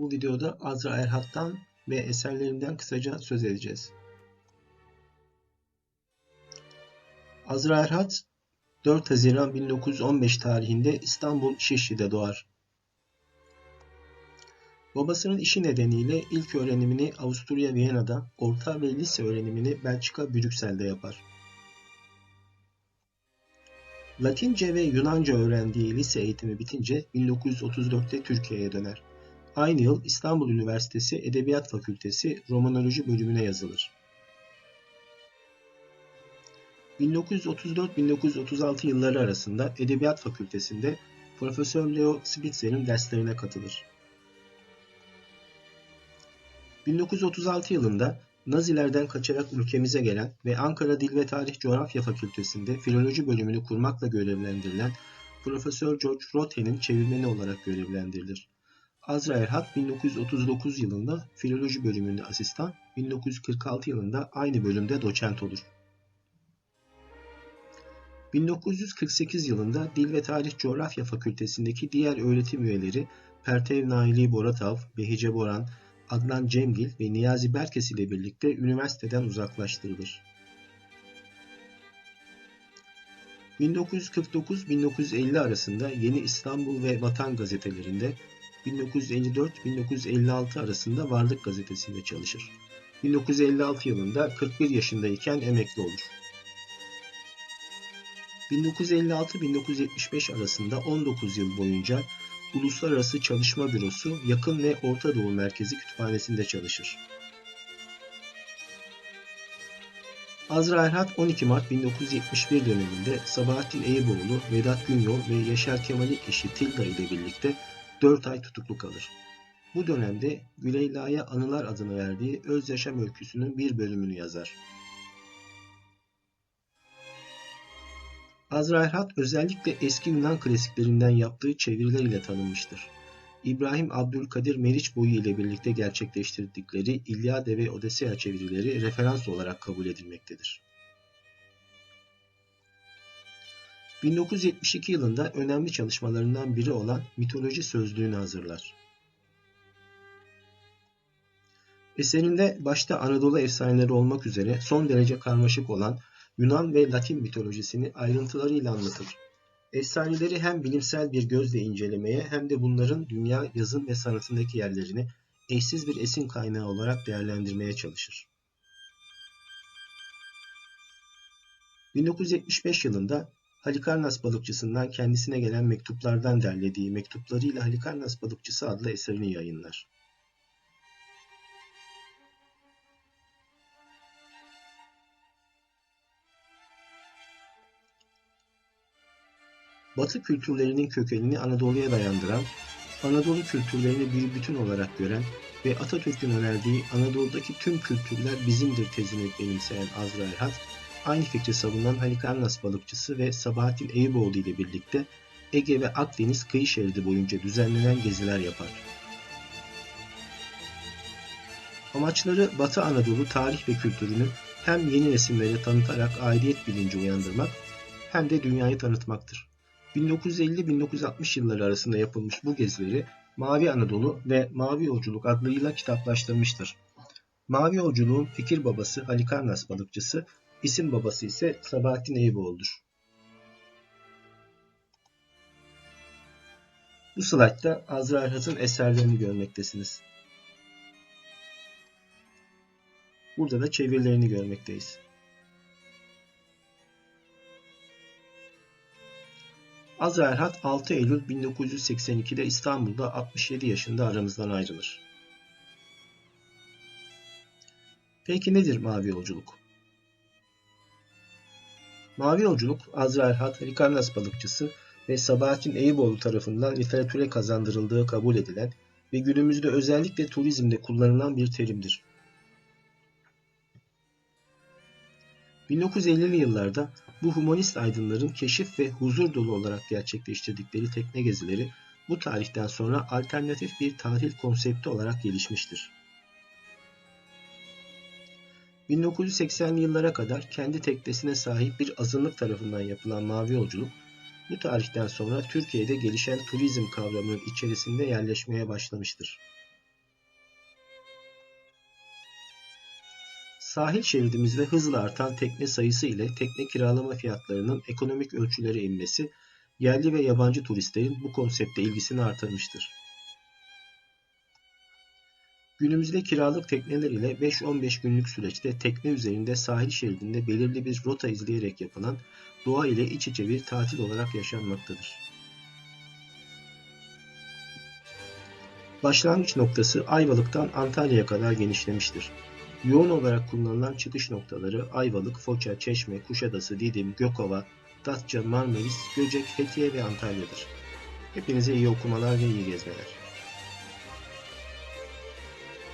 Bu videoda Azra Erhat'tan ve eserlerinden kısaca söz edeceğiz. Azra Erhat 4 Haziran 1915 tarihinde İstanbul Şişli'de doğar. Babasının işi nedeniyle ilk öğrenimini Avusturya Viyana'da, orta ve lise öğrenimini Belçika Brüksel'de yapar. Latince ve Yunanca öğrendiği lise eğitimi bitince 1934'te Türkiye'ye döner. Aynı yıl İstanbul Üniversitesi Edebiyat Fakültesi Romanoloji bölümüne yazılır. 1934-1936 yılları arasında Edebiyat Fakültesi'nde Profesör Leo Spitzer'in derslerine katılır. 1936 yılında Nazilerden kaçarak ülkemize gelen ve Ankara Dil ve Tarih Coğrafya Fakültesi'nde filoloji bölümünü kurmakla görevlendirilen Profesör George Rothen'in çevirmeni olarak görevlendirilir. Azra Erhat 1939 yılında filoloji bölümünde asistan, 1946 yılında aynı bölümde doçent olur. 1948 yılında Dil ve Tarih Coğrafya Fakültesindeki diğer öğretim üyeleri Pertev Naili Boratav, Behice Boran, Adnan Cemgil ve Niyazi Berkes ile birlikte üniversiteden uzaklaştırılır. 1949-1950 arasında Yeni İstanbul ve Vatan gazetelerinde, 1954-1956 arasında Varlık gazetesinde çalışır. 1956 yılında 41 yaşındayken emekli olur. 1956-1975 arasında 19 yıl boyunca Uluslararası Çalışma Bürosu Yakın ve Orta Doğu Merkezi Kütüphanesi'nde çalışır. Azra Erhat 12 Mart 1971 döneminde Sabahattin Eyüboğlu, Vedat Günyol ve Yaşar Kemal'in eşi Tilda ile birlikte 4 ay tutuklu kalır. Bu dönemde Güleyla'ya Anılar adını verdiği öz yaşam öyküsünün bir bölümünü yazar. Azra Erhat özellikle eski Yunan klasiklerinden yaptığı çevirileriyle tanınmıştır. İbrahim Abdülkadir Meriç boyu ile birlikte gerçekleştirdikleri İlyade ve Odesea çevirileri referans olarak kabul edilmektedir. 1972 yılında önemli çalışmalarından biri olan mitoloji sözlüğünü hazırlar. Eserinde başta Anadolu efsaneleri olmak üzere son derece karmaşık olan Yunan ve Latin mitolojisini ayrıntılarıyla anlatır. Efsaneleri hem bilimsel bir gözle incelemeye hem de bunların dünya, yazım ve sanatındaki yerlerini eşsiz bir esin kaynağı olarak değerlendirmeye çalışır. 1975 yılında Halikarnas balıkçısından kendisine gelen mektuplardan derlediği Mektuplarıyla Halikarnas balıkçısı adlı eserini yayınlar. Batı kültürlerinin kökenini Anadolu'ya dayandıran, Anadolu kültürlerini bir bütün olarak gören ve Atatürk'ün önerdiği Anadolu'daki tüm kültürler bizimdir tezini benimseyen Azra Erhat, aynı fikri savunan Halikarnas balıkçısı ve Sabahattin Eyüboğlu ile birlikte Ege ve Akdeniz kıyı şeridi boyunca düzenlenen geziler yapar. Amaçları Batı Anadolu tarih ve kültürünü hem yeni nesillere tanıtarak aidiyet bilinci uyandırmak hem de dünyayı tanıtmaktır. 1950-1960 yılları arasında yapılmış bu gezileri Mavi Anadolu ve Mavi Yolculuk adlarıyla kitaplaştırmıştır. Mavi Yolculuğun fikir babası Halikarnas balıkçısı, isim babası ise Sabahattin Eyüboğlu'dur. Bu slaytta Azra Erhat'ın eserlerini görmektesiniz. Burada da çevirilerini görmekteyiz. Azra Erhat 6 Eylül 1982'de İstanbul'da 67 yaşında aramızdan ayrılır. Peki nedir Mavi Yolculuk? Mavi Yolculuk, Azra Erhat, Halikarnas balıkçısı ve Sabahattin Eyüboğlu tarafından literatüre kazandırıldığı kabul edilen ve günümüzde özellikle turizmde kullanılan bir terimdir. 1950'li yıllarda bu humanist aydınların keşif ve huzur dolu olarak gerçekleştirdikleri tekne gezileri bu tarihten sonra alternatif bir tatil konsepti olarak gelişmiştir. 1980'li yıllara kadar kendi teknesine sahip bir azınlık tarafından yapılan mavi yolculuk, bu tarihten sonra Türkiye'de gelişen turizm kavramının içerisinde yerleşmeye başlamıştır. Sahil şeridimizde hızla artan tekne sayısı ile tekne kiralama fiyatlarının ekonomik ölçülere inmesi, yerli ve yabancı turistlerin bu konsepte ilgisini artırmıştır. Günümüzde kiralık tekneler ile 5-15 günlük süreçte tekne üzerinde sahil şeridinde belirli bir rota izleyerek yapılan doğa ile iç içe bir tatil olarak yaşanmaktadır. Başlangıç noktası Ayvalık'tan Antalya'ya kadar genişlemiştir. Yoğun olarak kullanılan çıkış noktaları Ayvalık, Foça, Çeşme, Kuşadası, Didim, Gökova, Datça, Marmaris, Göcek, Fethiye ve Antalya'dır. Hepinize iyi okumalar ve iyi gezmeler.